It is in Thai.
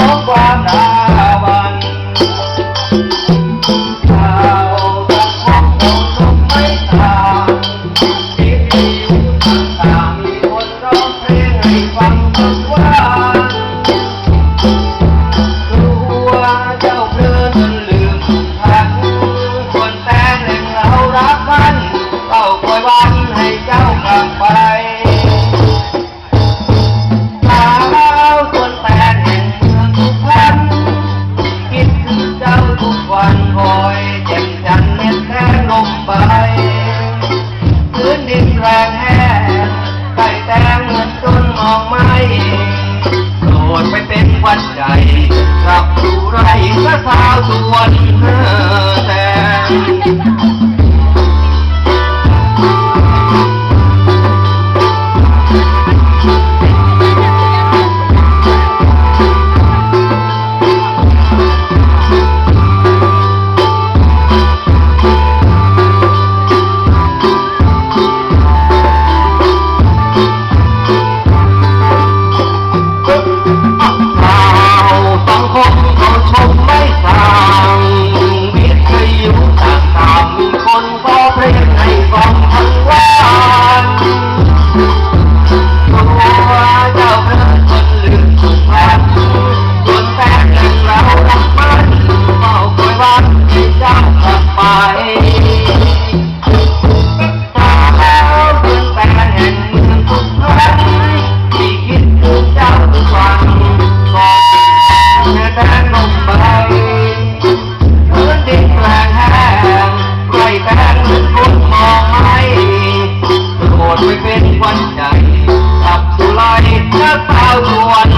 ของความหนาวันข่าวสังคมโดนลมไม่ตามที่มีอยู่ต่ ใจกับผู้ไรก็สาวตัวนเธอ อนใจกลับสุไลจะสาวชวน